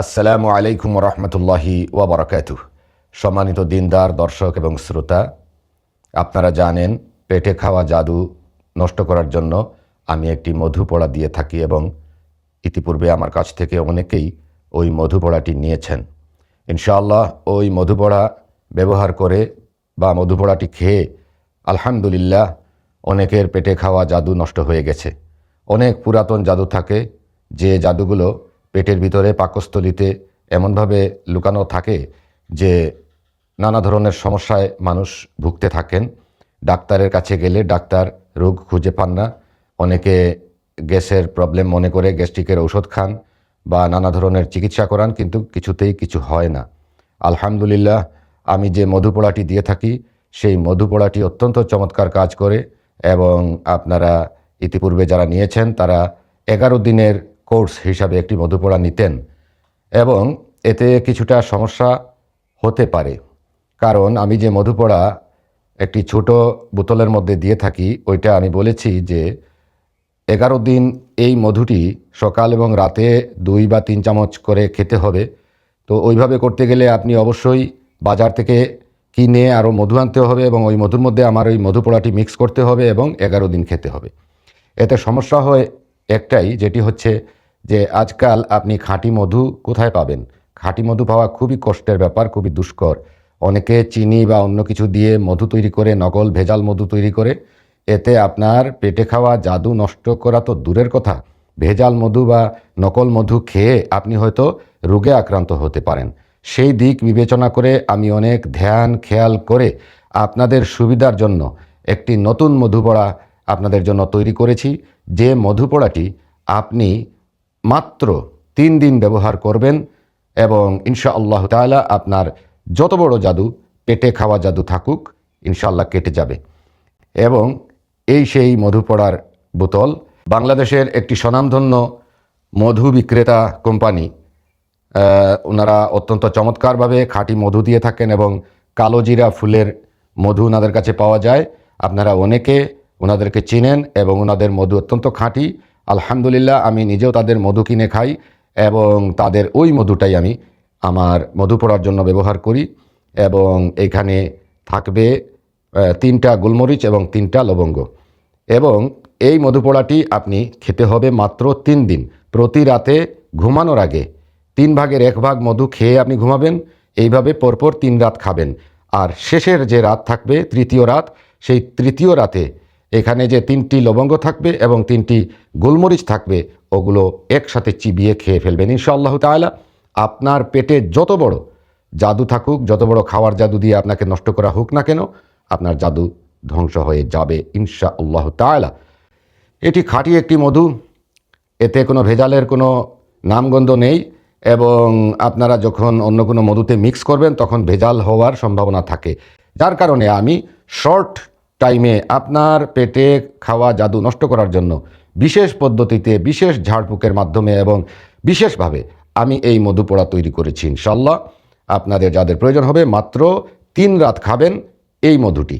আসসালামু আলাইকুম রহমতুল্লাহি ওবরাকাতু সম্মানিত দিনদার, দর্শক এবং শ্রোতা, আপনারা জানেন, পেটে খাওয়া জাদু নষ্ট করার জন্য আমি একটি মধু পোড়া দিয়ে থাকি এবং ইতিপূর্বে আমার কাছ থেকে অনেকেই ওই মধু পোড়াটি নিয়েছেন। ইনশাআল্লাহ ওই মধু পোড়া ব্যবহার করে বা মধু পোড়াটি খেয়ে আলহামদুলিল্লাহ অনেকের পেটে খাওয়া জাদু নষ্ট হয়ে গেছে। অনেক পুরাতন জাদু থাকে, যে জাদুগুলো পেটের ভিতরে পাকস্থলিতে এমনভাবে লুকানো থাকে যে নানা ধরনের সমস্যায় মানুষ ভুগতে থাকেন। ডাক্তারের কাছে গেলে ডাক্তার রোগ খুঁজে পান না। অনেকে গ্যাসের প্রবলেম মনে করে গ্যাস্ট্রিকের ঔষধ খান বা নানা ধরনের চিকিৎসা করান, কিন্তু কিছুতেই কিছু হয় না। আলহামদুলিল্লাহ, আমি যে মধুপোড়াটি দিয়ে থাকি, সেই মধুপোড়াটি অত্যন্ত চমৎকার কাজ করে এবং আপনারা ইতিপূর্বে যারা নিয়েছেন, তারা এগারো দিনের কোর্স হিসাবে একটি মধুপোড়া নিতেন এবং এতে কিছুটা সমস্যা হতে পারে। কারণ আমি যে মধুপোড়া একটি ছোট বোতলের মধ্যে দিয়ে থাকি, ওইটা আমি বলেছি যে এগারো দিন এই মধুটি সকাল এবং রাতে দুই বা তিন চামচ করে খেতে হবে। তো ওইভাবে করতে গেলে আপনি অবশ্যই বাজার থেকে কিনে আরও মধু আনতে হবে এবং ওই মধুর মধ্যে আমার ওই মধু পোড়াটি মিক্স করতে হবে এবং এগারো দিন খেতে হবে। এতে সমস্যা হয় একটাই, যেটি হচ্ছে যে আজকাল আপনি খাঁটি মধু কোথায় পাবেন? খাঁটি মধু পাওয়া খুবই কষ্টের ব্যাপার, খুবই দুষ্কর। অনেকে চিনি বা অন্য কিছু দিয়ে মধু তৈরি করে নকল ভেজাল মধু তৈরি করে, এতে আপনার পেটে খাওয়া জাদু নষ্ট করা তো দূরের কথা। ভেজাল মধু বা নকল মধু খেয়ে আপনি হয়তো রোগে আক্রান্ত হতে পারেন। সেই দিক বিবেচনা করে আমি অনেক ধ্যান, খেয়াল করে আপনাদের সুবিধার জন্য একটি নতুন মধুপড়া আপনাদের জন্য তৈরি করেছি। যে মধুপড়াটি আপনি মাত্র তিন দিন ব্যবহার করবেন এবং ইনশা আল্লাহ তাআলা আপনার যত বড় জাদু, পেটে খাওয়া জাদু থাকুক, ইনশাআল্লাহ কেটে যাবে। এবং এই সেই মধু পড়ার বোতল, বাংলাদেশের একটি স্বনামধন্য মধু বিক্রেতা কোম্পানি ওনারা অত্যন্ত চমৎকারভাবে খাঁটি মধু দিয়ে থাকেন এবং কালো জিরা ফুলের মধু ওনাদের কাছে পাওয়া যায়। আপনারা অনেকে ওনাদেরকে চিনেন এবং ওনাদের মধু অত্যন্ত খাঁটি আলহামদুলিল্লাহ, আমি নিজেও তাদের মধু কিনে খাই এবং তাদের ওই মধুটাই আমি আমার মধু পড়ার জন্য ব্যবহার করি এবং এখানে থাকবে তিনটা গোলমরিচ এবং তিনটা লবঙ্গ। এবং এই মধুপোড়াটি আপনি খেতে হবে মাত্র তিন দিন। প্রতি রাতে ঘুমানোর আগে। তিন ভাগের এক ভাগ মধু খেয়ে আপনি ঘুমাবেন, এইভাবে পরপর তিন রাত খাবেন। আর শেষের যে রাত থাকবে, তৃতীয় রাত, সেই তৃতীয় রাতে এখানে যে তিনটি লবঙ্গ থাকবে এবং তিনটি গোলমরিচ থাকবে, ওগুলো একসাথে চিবিয়ে খেয়ে ফেলবেন ইনশাআল্লাহ তাআলা। আপনার পেটে যত বড় জাদু থাকুক, যত বড় খাওয়ার জাদু দিয়ে আপনাকে নষ্ট করা হোক না কেন, আপনার জাদু ধ্বংস হয়ে যাবে ইনশা আল্লাহ তাআলা। এটি খাঁটি একটি মধু, এতে কোনো ভেজালের কোনো নামগন্ধ নেই এবং আপনারা যখন অন্য কোনো মধুতে মিক্স করবেন, তখন ভেজাল হওয়ার সম্ভাবনা থাকে। যার কারণে আমি শর্ট টাইমে আপনার পেটে খাওয়া জাদু নষ্ট করার জন্য বিশেষ পদ্ধতিতে বিশেষ ঝাড়ফুঁকের মাধ্যমে এবং বিশেষভাবে আমি এই মধু পোড়া তৈরি করেছি ইনশাল্লাহ আপনাদের যাদের প্রয়োজন হবে মাত্র তিন রাত খাবেন এই মধুটি।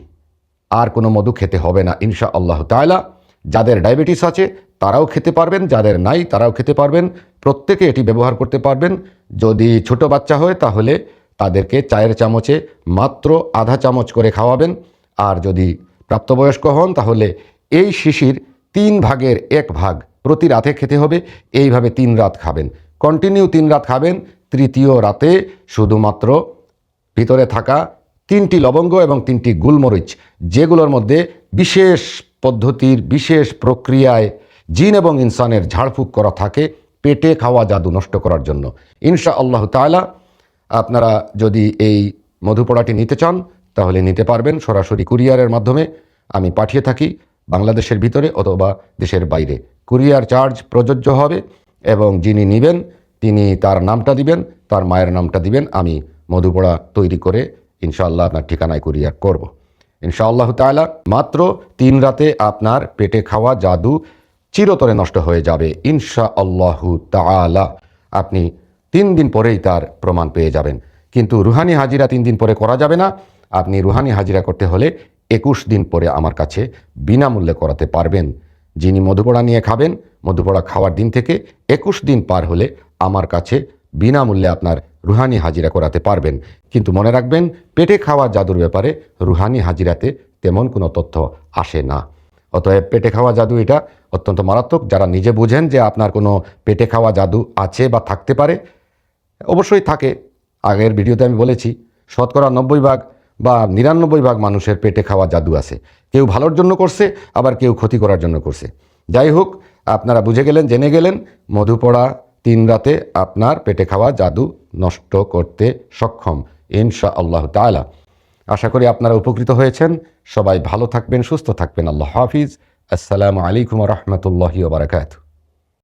আর কোনো মধু খেতে হবে না ইনশা আল্লাহ তাআলা। যাদের ডায়াবেটিস আছে, তারাও খেতে পারবেন, যাদের নাই, তারাও খেতে পারবেন। প্রত্যেকে এটি ব্যবহার করতে পারবেন। যদি ছোট বাচ্চা হয়, তাহলে তাদেরকে চায়ের চামচে মাত্র আধা চামচ করে খাওয়াবেন। আর যদি প্রাপ্তবয়স্ক হন, তাহলে এই শিশির তিন ভাগের এক ভাগ প্রতি রাতে খেতে হবে। এইভাবে তিন রাত খাবেন। কন্টিনিউ তিন রাত খাবেন। তৃতীয় রাতে শুধুমাত্র ভিতরে থাকা তিনটি লবঙ্গ এবং তিনটি গুলমরিচ, যেগুলোর মধ্যে বিশেষ পদ্ধতির, বিশেষ প্রক্রিয়ায় জিন এবং ইনসানের ঝাড়ফুঁক করা থাকে পেটে খাওয়া জাদু নষ্ট করার জন্য। ইনশা আল্লাহ তাআলা, আপনারা যদি এই মধুপড়াটি নিতে চান তাহলে নিতে পারবেন সরাসরি কুরিয়ারের মাধ্যমে। আমি পাঠিয়ে থাকি বাংলাদেশের ভিতরে অথবা দেশের বাইরে। কুরিয়ার চার্জ প্রযোজ্য হবে এবং যিনি নেবেন, তিনি তার নামটা দিবেন, তার মায়ের নামটা দিবেন। আমি মধুপড়া তৈরি করে ইনশাআল্লাহ আপনার ঠিকানায় কুরিয়ার করব। ইনশাআল্লাহ তাআলা মাত্র তিন রাতে আপনার পেটে খাওয়া জাদু চিরতরে নষ্ট হয়ে যাবে ইনশা আল্লাহু তাআলা। আপনি তিন দিন পরেই তার প্রমাণ পেয়ে যাবেন। কিন্তু রুহানি হাজিরা তিন দিন পরে করা যাবে না। আপনি রুহানি হাজিরা করতে হলে একুশ দিন পরে আমার কাছে বিনামূল্যে করাতে পারবেন। যিনি মধুপোড়া নিয়ে খাবেন, মধুপোড়া খাওয়ার দিন থেকে একুশ দিন পার হলে আমার কাছে বিনামূল্যে আপনার রুহানি হাজিরা করাতে পারবেন। কিন্তু মনে রাখবেন, পেটে খাওয়া জাদুর ব্যাপারে রুহানি হাজিরাতে তেমন কোনো তথ্য আসে না। অতএব পেটে খাওয়া জাদু এটা অত্যন্ত মারাত্মক। যারা নিজে বুঝেন যে আপনার কোনো পেটে খাওয়া জাদু আছে বা থাকতে পারে, অবশ্যই থাকে। আগের ভিডিওতে আমি বলেছি, শতকরা নব্বই ভাগ বা নিরানব্বই ভাগ মানুষের পেটে খাওয়া জাদু আছে। কেউ ভালোর জন্য করছে, আবার কেউ ক্ষতি করার জন্য করছে। যাই হোক, আপনারা বুঝে গেলেন, জেনে গেলেন, মধুপড়া তিন রাতে আপনার পেটে খাওয়া জাদু নষ্ট করতে সক্ষম ইনশা আল্লাহ তালা আশা করি আপনারা উপকৃত হয়েছেন। সবাই ভালো থাকবেন, সুস্থ থাকবেন। আল্লাহ হাফিজ। আসসালামু আলাইকুম রহমতুল্লাহি ওবরাকাতু